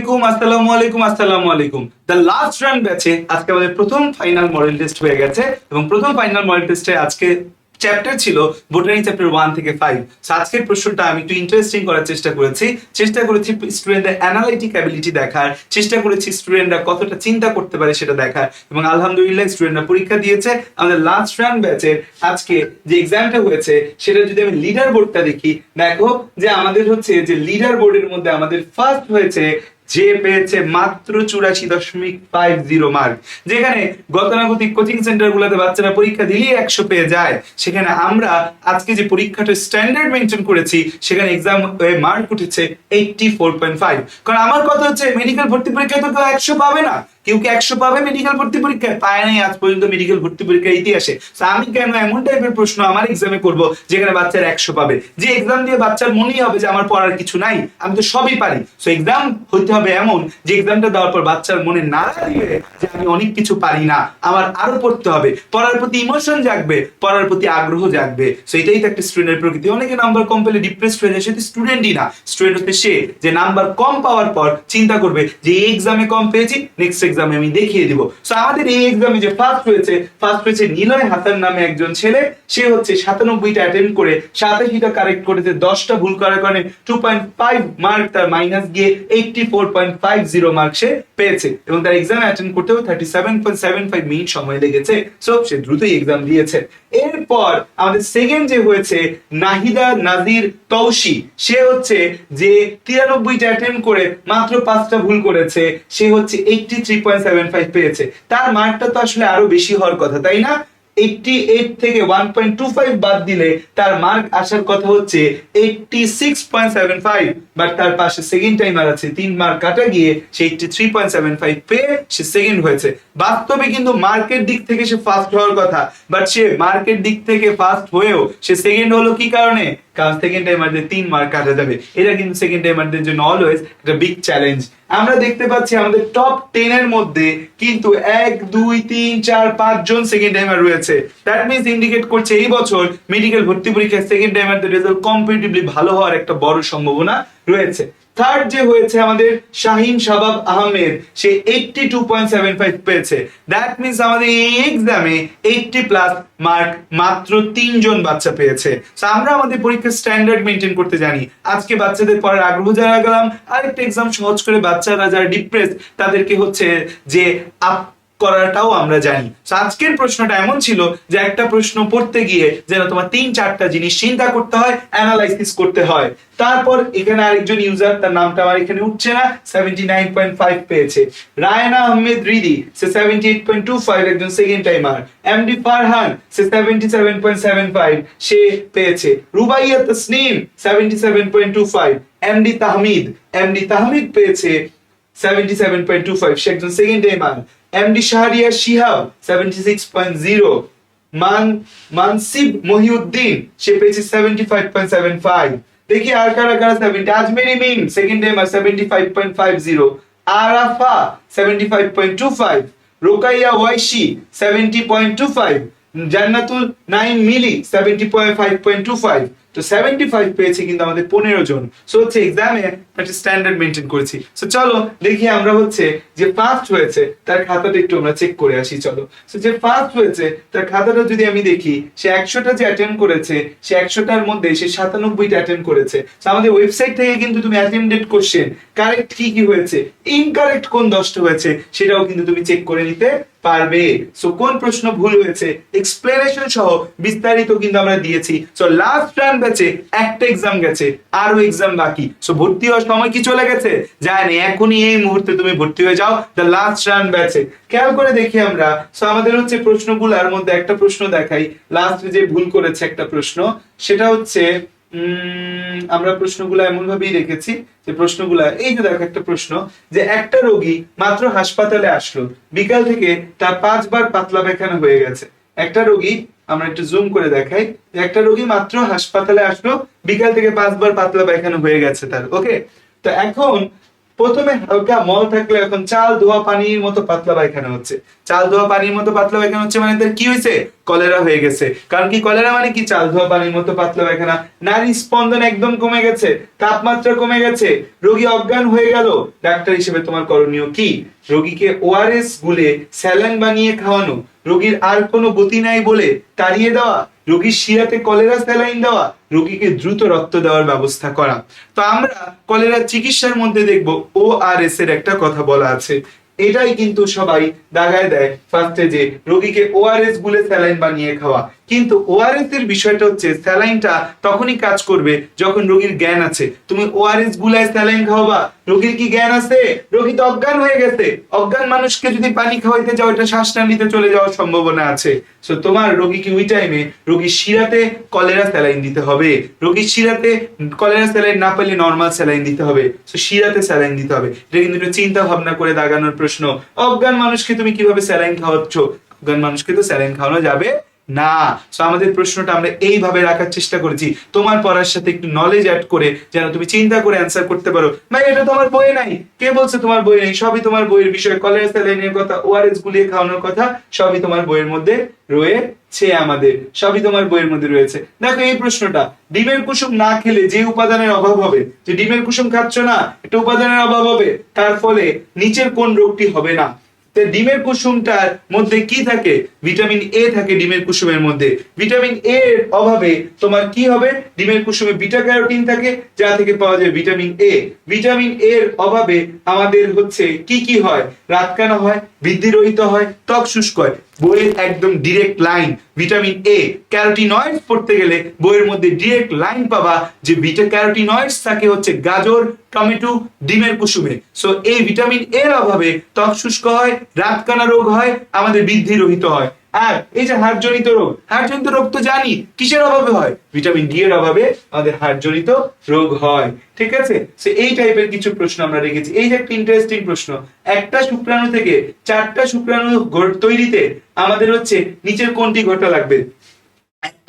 আলাইকুম, আসসালামু আলাইকুম আসসালামু আলাইকুম। দ্য লাস্ট রান ব্যাচে আজকে আমাদের প্রথম ফাইনাল মডেল টেস্ট হয়ে গেছে এবং প্রথম ফাইনাল মডেল টেস্টে আজকে চ্যাপ্টার ছিল বোটানি চ্যাপ্টার ওয়ান থেকে ফাইভ আজকের প্রশ্নটা আমি একটু ইন্টারেস্টিং করার চেষ্টা করেছি। চেষ্টা করেছি স্টুডেন্টদের অ্যাবিলিটি দেখার। চেষ্টা করেছি স্টুডেন্টরা কতটা চিন্তা করতে পারে সেটা দেখার। এবং আলহামদুলিল্লাহ স্টুডেন্টরা পরীক্ষা দিয়েছে। আমাদের লাস্ট রান ব্যাচের আজকে যে এক্সামটা হয়েছে, সেটা যদি আমি লিডার বোর্ডটা দেখি, দেখো যে আমাদের হচ্ছে যে লিডার বোর্ডের মধ্যে আমাদের ফার্স্ট হয়েছে যে পেয়েছে মাত্র চুরাশি দশমিক ফাইভ জিরো মার্ক যেখানে গতানুগতিক কোচিং সেন্টার গুলোতে বাচ্চারা পরীক্ষা দিলেই একশো পেয়ে যায়। সেখানে আমরা আজকে যে পরীক্ষাটা স্ট্যান্ডার্ড মেনটেন করেছি, সেখানে এক্সাম মার্ক উঠেছে এইটটি ফোর পয়েন্ট ফাইভ কারণ আমার কথা হচ্ছে মেডিকেল ভর্তি পরীক্ষা তো কেউ একশো পাবে না। কেউ কি একশো পাবে মেডিকেল ভর্তি পরীক্ষায়? পায় নাই, আজ পর্যন্ত মেডিকেল ভর্তি পরীক্ষার ইতিহাসে। আমি কেন এমন টাইপের প্রশ্ন আমার এক্সামে করব, যেখানে বাচ্চার একশো পাবে? যে এক্সাম দিয়ে বাচ্চার মনেই হবে যে আমার পড়ার কিছু নাই, আমি তো সবই পারি। সো এক্সাম হইতে হবে এমন, যে এক্সামটা দেওয়ার পর বাচ্চার মনে না দিবে যে আমি অনেক কিছু পারি না, আমার আরও পড়তে হবে। পড়ার প্রতি ইমোশন জাগবে, পড়ার প্রতি আগ্রহ জাগবে। সো এটাই তো একটা স্টুডেন্টের প্রকৃতি। অনেকে নাম্বার কম পেলে ডিপ্রেসড হয়ে যায় সে তো স্টুডেন্টই না। স্টুডেন্ট হচ্ছে সে যে নাম্বার কম পাওয়ার পর চিন্তা করবে যে এই এক্সামে কম পেয়েছি নেক্সট এক্সামে আমি দেখিয়ে দিব। সো আমাদের এই এক্সামে যে ফার্স্ট হয়েছে ফার্স্ট হয়েছে নিলয় হাসান নামে একজন ছেলে। সে হচ্ছে সাতানব্বইটা অ্যাটেম্প করে সাতাশিটা কারেক্ট করেছে, দশটা ভুল করার কারণে টু পয়েন্ট ফাইভ মার্ক তার মাইনাস গিয়ে eighty four point five zero mark সে পেয়েছে। এবং তার এক্সাম অ্যাটেন্ড করতেও thirty seven point seven five minute সময় লেগেছে। সো সে দ্রুতই এক্সাম দিয়েছে। এরপর আমাদের সেকেন্ড যে হয়েছে, নাহিদা নাজির তৌসি সে হচ্ছে যে তিরানব্বইটা অ্যাটেম্প করে, মাত্র পাঁচটা ভুল করেছে। সে হচ্ছে eighty three point seven five পেয়েছে। তার মার্কটা তো আসলে আরও বেশি হওয়ার কথা, তাই না? এইটটি এইট থেকে ওয়ান পয়েন্ট টু ফাইভ বাদ দিলে তার মার্ক আসার কথা হচ্ছে eighty six point seven five but তার পাশে সেকেন্ড টাইমার আছে, তিন মার্ক কাটা গিয়ে সে eighty three point seven five পেয়ে সে সেকেন্ড হয়েছে। বাস্তবে কিন্তু মার্কের দিক থেকে সে ফার্স্ট হওয়ার কথা বাট সে মার্কের দিক থেকে ফার্স্ট হয়েও সে সেকেন্ড হলো কি কারণে? কারণ সেকেন্ড টাইমারদের তিন মার্ক কাটা যাবে। এটা কিন্তু সেকেন্ড টাইমারদের জন্য অলওয়েজ একটা বিগ চ্যালেঞ্জ আমরা দেখতে পাচ্ছি আমাদের টপ টেন এর মধ্যে কিন্তু এক, দুই, তিন, চার, পাঁচ জন সেকেন্ড টাইমার রয়েছে। দ্যাট মিনস ইন্ডিকেট করছে এই বছর মেডিকেল ভর্তি পরীক্ষায় সেকেন্ড টাইমারদের রেজাল্ট কম্পিটিভলি ভালো হওয়ার একটা বড় সম্ভাবনা রয়েছে। থার্ড যে হয়েছে আমাদের শাহিন শাবাব আহমেদ, সে eighty two point seven five পেয়েছে। দ্যাট মিনস আমাদের এই এক্সামে এইটটি প্লাস মার্ক মাত্র তিনজন বাচ্চা পেয়েছে। তো আমরা আমাদের পরীক্ষার স্ট্যান্ডার্ড মেনটেন করতে জানি। আজকে বাচ্চাদের পড়ার আগ্রহ জানা গেলাম আরেকটা এক্সাম সহজ করে বাচ্চারা যারা ডিপ্রেস তাদেরকে হচ্ছে যে আপ করাটাও আমরা জানি। আজকের প্রশ্নটা এমন ছিল যে একটা প্রশ্ন পড়তে গিয়ে যেন তোমার তিন, চারটা জিনিস চিন্তা করতে হয় অ্যানালাইসিস করতে হয়। তারপর এখানে আরেকজন ইউজার তার নামটা আমার এখানে উঠছে না সেভেন্টি নাইন পয়েন্ট ফাইভ পেয়েছে। রায়না আহমেদ রিদি, সে seventy eight point two five একজন সেকেন্ড টাইমার এমডি ফারহান সে seventy seven point seven five সে পেয়েছে। Rubaiya Tasnim seventy seven point two five MD Tahmid MD Tahmid পেয়েছে 77.25 সে একজন second timer MD Shahriar Shihab 76.0 মান মানসিব মহিউদ্দিন সে পেয়েছে 75.75 দেখি আর কারা কারা 70 আজমেরি মিম সেকেন্ড টাইমার 75.50 আরাফা 75.25 রোকাইয়া ওয়াইশি 70.25 জান্নাতুল নাইম মিলি 75.25 তো 75 পেয়েছে কিন্তু আমাদের 15 জন। সো হচ্ছে এক্সামে একটা স্ট্যান্ডার্ড মেনটেন করেছি। সো চলো দেখি আমরা হচ্ছে যে ফার্স্ট হয়েছে, তার খাতাটা একটু আমরা চেক করে আসি, চলো। সো যে ফার্স্ট হয়েছে, তার খাতাটা যদি আমি দেখি, সে একশোটা যে অ্যাটেন্ড করেছে, সে একশোটার মধ্যে সে সাতানব্বইটা অ্যাটেন্ড করেছে। So আমাদের ওয়েবসাইট থেকে কিন্তু তুমি অ্যাটেন্ডেড কোশ্চেন কারেক্ট কি কি হয়েছে ইনকারেক্ট কোন দশটা হয়েছে, সেটাও কিন্তু তুমি চেক করে নিতে পারবে? সো কোন প্রশ্ন ভুল হয়েছে? এক্সপ্লেনেশন সহ বিস্তারিত কিন্তু আমরা দিয়েছি। সো লাস্ট রান ব্যাচে একটা এক্সাম গেছে আরও এক্সাম বাকি। সো ভর্তি হওয়ার সময় কি চলে গেছে? জানি, এখনই এই মুহূর্তে তুমি ভর্তি হয়ে যাও দ্য লাস্ট রান ব্যাচে খেয়াল করে দেখি আমরা। সো আমাদের হচ্ছে প্রশ্নগুলোর মধ্যে একটা প্রশ্ন দেখাই। লাস্ট যে ভুল করেছে একটা প্রশ্ন, সেটা হচ্ছে আমরা প্রশ্নগুলো এমন ভাবেই রেখেছি যে প্রশ্নগুলা, এই যে দেখো একটা প্রশ্ন, যে একটা রোগী মাত্র হাসপাতালে আসলো, বিকাল থেকে তার পাঁচবার পাতলা পায়খানা হয়ে গেছে। একটা রোগী, আমরা একটু জুম করে দেখাই একটা রোগী মাত্র হাসপাতালে আসলো, বিকাল থেকে পাঁচবার পাতলা পায়খানা হয়ে গেছে তার ওকে তো এখন প্রথমে হালকা মল থাকলে এখন চাল, ধোয়া, পানির মতো পাতলা পায়খানা হচ্ছে। চাল ধোয়া পানির মতো পাতলা পায়খানা হচ্ছে মানে তার কি হয়েছে? কলেরা হয়ে গেছে। কারণ কি কলেরা মানে কি? চাল ধোয়া পানির মতো পাতলা পায়খানা নারী স্পন্দন একদম কমে গেছে, তাপমাত্রা কমে গেছে। রোগী অজ্ঞান হয়ে গেল। ডাক্তার হিসেবে তোমার করণীয় কি? রোগীকে ওআরএস গুলে স্যালাইন বানিয়ে খাওয়ানো। রোগীর আর কোনো গতি নাই বলে তাড়িয়ে দেওয়া। রোগীর শিরাতে কলেরা স্যালাইন দেওয়া। রোগীকে দ্রুত রক্ত দেওয়ার ব্যবস্থা করা। তো আমরা কলেরা চিকিৎসার মধ্যে দেখব ও আর এস এর একটা কথা বলা আছে। এটাই কিন্তু সবাই দাগায় দেয় ফার্স্টে যে রোগীকে ওআরএস গুলে স্যালাইন বানিয়ে খাওয়া। কিন্তু ওআরএস এর বিষয়টা হচ্ছে স্যালাইনটা তখনই কাজ করবে যখন রোগীর জ্ঞান আছে। তুমি ওআরএস গুলায় স্যালাইন খাওয়াবা, রোগীর কি জ্ঞান আছে? রোগী তো অজ্ঞান হয়ে গেছে। অজ্ঞান মানুষকে যদি পানি খাওয়াইতে যাও, এটা শ্বাস নিতে চলে যাওয়ার সম্ভাবনা আছে। সো তোমার রোগীকে ওই টাইমে রোগীর শিরাতে কলেরা স্যালাইন দিতে হবে। রোগীর শিরাতে কলেরা স্যালাইন না পেলে নর্মাল স্যালাইন দিতে হবে। সো শিরাতে স্যালাইন দিতে হবে। এটা কিন্তু চিন্তা ভাবনা করে দাগানোর প্রশ্ন। অজ্ঞান মানুষকে তুমি কীভাবে স্যালাইন খাওয়াচ্ছ? অজ্ঞান মানুষকে তো স্যালাইন খাওয়ানো যাবে না সো আমাদের প্রশ্নটা আমরা এইভাবে রাখার চেষ্টা করেছি। তোমার পড়ার সাথে একটু নলেজ অ্যাড করে যেন তুমি চিন্তা করে অ্যান্সার করতে পারো। ভাই, এটা তোমার বইয়ে নাই। কে বলছে তোমার বই নেই? সবই তোমার বইয়ের বিষয়। কলেরা স্যালাইনের কথা ওআরএস গুলিয়ে খাওয়ানোর কথা, সবই তোমার বইয়ের মধ্যে রয়েছে আমাদের। সবই তোমার বইয়ের মধ্যে রয়েছে। দেখো এই প্রশ্নটা, ডিমের কুসুম না খেলে যে উপাদানের অভাব হবে? যে ডিমের কুসুম খাচ্ছ না, একটা উপাদানের অভাব হবে। তার ফলে নিচের কোন রোগটি হবে না? তো ডিমের কুসুমটার মধ্যে কি থাকে? ভিটামিন এ থাকে ডিমের কুসুমের মধ্যে। ভিটামিন এ এর অভাবে তোমার কি হবে? ডিমের কুসুমে বিটা ক্যারোটিন থাকে, যা থেকে পাওয়া যায় ভিটামিন এ ভিটামিন এ এর অভাবে আমাদের হচ্ছে কি কি হয়? রাতকানা হয় বৃদ্ধিরহিত হয়, ত্বক শুষ্ক হয়। বইয়ের একদম direct line vitamin A carotenoid পড়তে গেলে বইয়ের মধ্যে ডিরেক্ট লাইন পাবা যে বিটা ক্যারোটিনয়েডস থাকে হচ্ছে গাজর, টমেটো, ডিমের কুসুমে। সো এই ভিটামিন এর অভাবে ত্বক শুষ্ক হয়, রাতকানা রোগ হয়, আমাদের বৃদ্ধি রহিত হয়। আর এই যে হাড়জনিত রোগ হাড়জনিত রোগ তো জানি, কিসের অভাবে হয়? ভিটামিন ডি এর অভাবে আমাদের হাড়জনিত রোগ হয়। ঠিক আছে? সো এই টাইপের কিছু প্রশ্ন আমরা রেখেছি। এই যে একটা ইন্টারেস্টিং প্রশ্ন, একটা শুক্রাণু থেকে চারটা শুক্রাণু তৈরিতে আমাদের হচ্ছে নিচের কোনটি ঘটা লাগবে?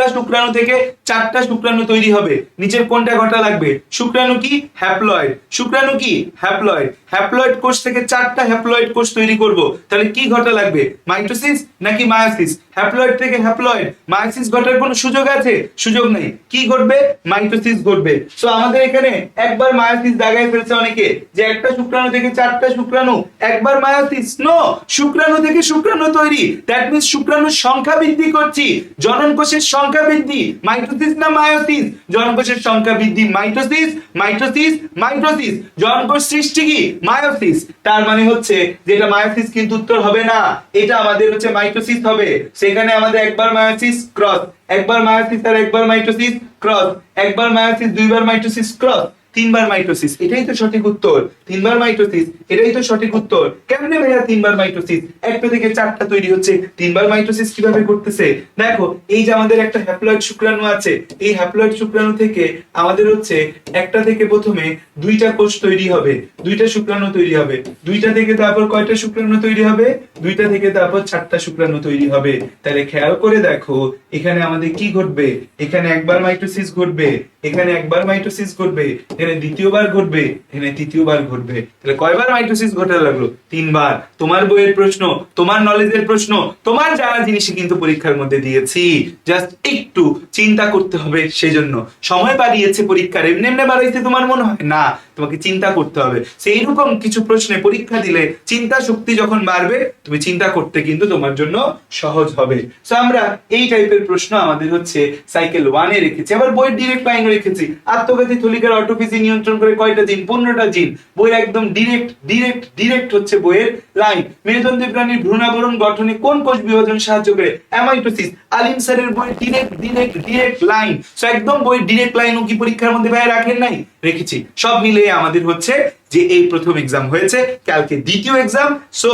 একটা শুক্রাণু থেকে চারটা শুক্রাণু তৈরি হবে। নিচের কোনটা ঘটা লাগবে? শুক্রাণু কি? হ্যাপ্লয়েড শুক্রাণু কি? হ্যাপ্লয়েড হ্যাপ্লয়েড কোষ থেকে চারটা হ্যাপ্লয়েড কোষ তৈরি করব। তাহলে কি ঘটা লাগবে? মাইটোসিস নাকি মায়োসিস হ্যাপ্লয়েড থেকে হ্যাপ্লয়েড মায়োসিস ঘটার কোনো সুযোগ আছে? সুযোগ নেই। কি ঘটবে? মাইটোসিস ঘটবে। সো আমাদের এখানে একবার মায়োসিস দাগায় ফেলছে অনেকে, যে একটা শুক্রাণু থেকে চারটা শুক্রাণু, একবার মায়োসিস নো শুক্রাণু থেকে শুক্রাণু তৈরি। দ্যাট মিন্স শুক্রাণুর সংখ্যা বৃদ্ধি করছি। জনন কোষের সংখ্যা বৃদ্ধি মাইটোসিস না মায়োসিস জনকোষের সংখ্যা বৃদ্ধি মাইটোসিস মাইটোসিস মাইটোসিস জনকোষ সৃষ্টি কি? মায়োসিস তার মানে হচ্ছে যে এটা মায়োসিস কিন্তু উত্তর হবে না। এটা আমাদের হচ্ছে মাইটোসিস হবে। সেখানে আমাদের একবার মায়োসিস ক্রস একবার মায়োসিস আর একবার মাইটোসিস ক্রস একবার মায়োসিস দুইবার মাইটোসিস ক্রস তিনবার মাইটোসিস, এটাই তো সঠিক উত্তর। তিনবার মাইটোসিস, এটাই তো সঠিক উত্তর। কেমনে ভাইয়া তিনবার মাইটোসিস? একটা থেকে চারটা তৈরি হচ্ছে। তিনবার মাইটোসিস কীভাবে করতেছে? দেখো, এই যে আমাদের একটা হ্যাপ্লয়েড শুক্রাণু আছে, এই হ্যাপ্লয়েড শুক্রাণু থেকে আমাদের হচ্ছে একটা থেকে প্রথমে দুইটা কোষ তৈরি হবে। দুইটা শুক্রাণু তৈরি হবে। দুইটা থেকে তারপর কয়টা শুক্রাণু তৈরি হবে? দুইটা থেকে তারপর চারটা শুক্রাণু তৈরি হবে। তাহলে খেয়াল করে দেখো, এখানে আমাদের কি ঘটবে? এখানে একবার মাইটোসিস ঘটবে। এখানে একবার মাইটোসিস ঘটবে, এখানে দ্বিতীয়বার ঘটবে, এখানে তৃতীয়বার ঘটবে। তাহলে কয়বার মাইটোসিস ঘটে লাগল? তিনবার। তোমার বইয়ের প্রশ্ন, তোমার নলেজের প্রশ্ন, তোমার জানা জিনিসই কিন্তু পরীক্ষার মধ্যে দিয়েছি। জাস্ট একটু চিন্তা করতে হবে সেই জন্য সময় বাড়িয়েছে পরীক্ষার, এমনি এমনি বাড়াইতে তোমার মনে হয়? না, তোমাকে চিন্তা করতে হবে। সেই রকম কিছু প্রশ্নে পরীক্ষা দিলে চিন্তা শক্তি যখন বাড়বে, তুমি চিন্তা করতে কিন্তু তোমার জন্য সহজ হবে। সো আমরা এই টাইপের প্রশ্ন আমাদের হচ্ছে সাইকেল ওয়ানে রেখেছি। আবার বইয়ের ডিরেক্ট লাইন রেখেছি। আত্মঘাতী থলিকার অটোফিজি নিয়ন্ত্রণ করে কয়টা জিন? পনেরোটা জিন। বইয়ের একদম ডিরেক্ট ডিরেক্ট ডিরেক্ট হচ্ছে বইয়ের লাইন মেরুদণ্ডী প্রাণীর ভ্রূণাবরণ গঠনে কোন কোষ বিভাজন সাহায্য করে? অ্যামাইটোসিস আলিম স্যারের বই direct direct direct line so একদম বইয়ের ডিরেক্ট লাইন ও কি পরীক্ষার মধ্যে ভাই রাখেন নাই? রেখেছি। সব মিলিয়ে আমাদের হচ্ছে যে এই প্রথম এক্সাম হয়েছে, কালকে দ্বিতীয় এক্সাম সো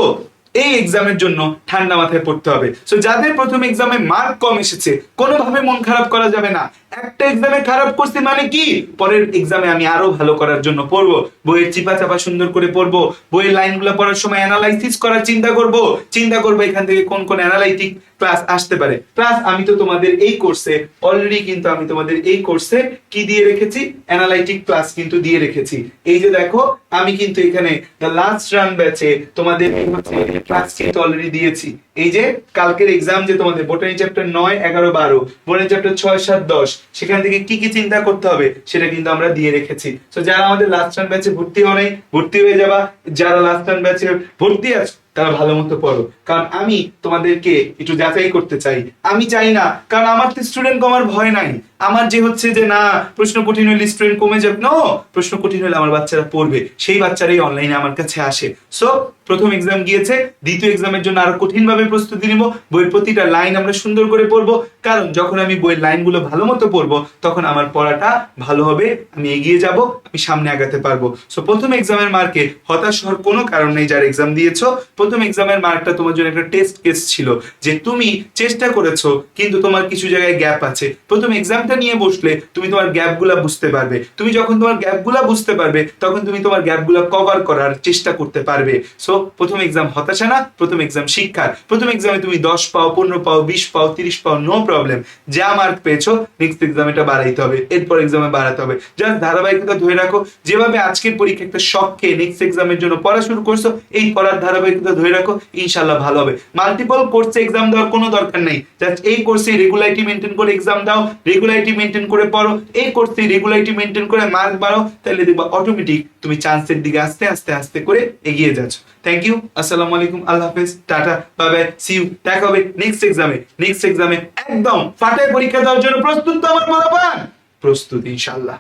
এই এক্সামের জন্য ঠান্ডা মাথায় পড়তে হবে। সো যাদের প্রথম এক্সামে মার্ক কম এসেছে, কোনোভাবে মন খারাপ করা যাবে না। একটা এক্সামে খারাপ করছি মানে কি? পরের এক্সামে আমি আরও ভালো করার জন্য পড়ব। বইয়ের চিপা চাপা সুন্দর করে পড়ব। বইয়ের লাইনগুলো পড়ার সময় অ্যানালাইসিস করার চিন্তা করব। চিন্তা করব এখান থেকে কোন কোন অ্যানালাইটিক ক্লাস আসতে পারে। প্লাস আমি তো তোমাদের এই কোর্সে অলরেডি কিন্তু আমি তোমাদের এই কোর্সে কি দিয়ে রেখেছি? অ্যানালাইটিক ক্লাস কিন্তু দিয়ে রেখেছি। এই যে দেখো, আমি কিন্তু এখানে দ্য লাস্ট রান ব্যাচে তোমাদের ক্লাস কিন্তু অলরেডি দিয়েছি। এই যে কালকের এক্সাম যে তোমাদের, বোটানি চ্যাপ্টার নয়, এগারো, বারো, বোটানি চ্যাপ্টার ছয়, সাত, দশ, সেখান থেকে কি কি চিন্তা করতে হবে সেটা কিন্তু আমরা দিয়ে রেখেছি। তো যারা আমাদের লাস্ট টার্ম ব্যাচে ভর্তি হও নাই, ভর্তি হয়ে যাবা। যারা লাস্ট টার্ম ব্যাচে ভর্তি আছো, তারা ভালো মতো পড়ো। কারণ আমি তোমাদেরকে একটু যাচাই করতে চাই। আমি চাই না, কারণ আমার তো স্টুডেন্ট কমার ভয় নাই। আমার যে হচ্ছে যে না, প্রশ্ন কঠিন হলে স্টুডেন্ট কমে যাবে। নো প্রশ্ন কঠিন হলে আমার বাচ্চারা পড়বে। সেই বাচ্চারাই অনলাইনে আমার কাছে আসে। সো প্রথম এক্সাম গিয়েছে। দ্বিতীয় এক্সামের জন্য আরও কঠিন ভাবে প্রস্তুতি নিব। বইয়ের প্রতিটা লাইন আমরা সুন্দর করে পড়ব। কারণ যখন আমি বইয়ের লাইনগুলো ভালো মতো পড়ব, তখন আমার পড়াটা ভালো হবে। আমি এগিয়ে যাব, আমি সামনে আগাতে পারব। সো প্রথম এক্সামের মার্কে হতাশ হওয়ার কোনো কারণ নেই যারা এক্সাম দিয়েছ। প্রথম এক্সামের মার্কটা তোমার জন্য একটা টেস্ট কেস ছিল। যে তুমি চেষ্টা করেছ, কিন্তু তোমার কিছু জায়গায় গ্যাপ আছে। প্রথম এক্সামটা নিয়ে বসলে তুমি তোমার গ্যাপগুলা বুঝতে পারবে। তুমি যখন তোমার গ্যাপগুলা বুঝতে পারবে, তখন তুমি তোমার গ্যাপগুলা কভার করার চেষ্টা করতে পারবে। সো প্রথম এক্সাম হতাশা না, প্রথম এক্সাম শিক্ষার। প্রথম এক্সামে তুমি দশ পাও, পনেরো পাও, বিশ পাও, তিরিশ পাও নো প্রবলেম যা মার্ক পেয়েছ নেক্সট এক্সাম এটা বাড়াইতে হবে, এরপর এক্সামে বাড়াতে হবে। জাস্ট ধারাবাহিকতা ধরে রাখো, যেভাবে আজকের পরীক্ষা একটা শখ খেয়ে নেক্সট এক্সামের জন্য পড়া শুরু করছ, এই পড়ার ধারাবাহিকতা ধরে রাখো ইনশাল্লাহ ভালো হবে। মাল্টিপল কোর্সে এক্সাম দেওয়ার কোনো দরকার নেই। জাস্ট এই কোর্সে রেগুলারিটি মেনটেন করে এক্সাম দাও রেগুলারিটি মেনটেন করে পড়ো এই কোর্সে রেগুলারিটি মেনটেন করে মার্ক বাড়ো তাহলে দেখবা অটোমেটিক তুমি চান্সের দিকে আস্তে আস্তে আস্তে করে এগিয়ে যাচ্ছ। থ্যাংক ইউ আসসালামু আলাইকুম, আল্লাহ হাফেজ, tata bye bye see you দেখা হবে নেক্সট এক্সামে নেক্সট এক্সামে একদম ফাটায় পরীক্ষা দেওয়ার জন্য প্রস্তুত তো আমার বলা প্রস্তুত ইনশাল্লাহ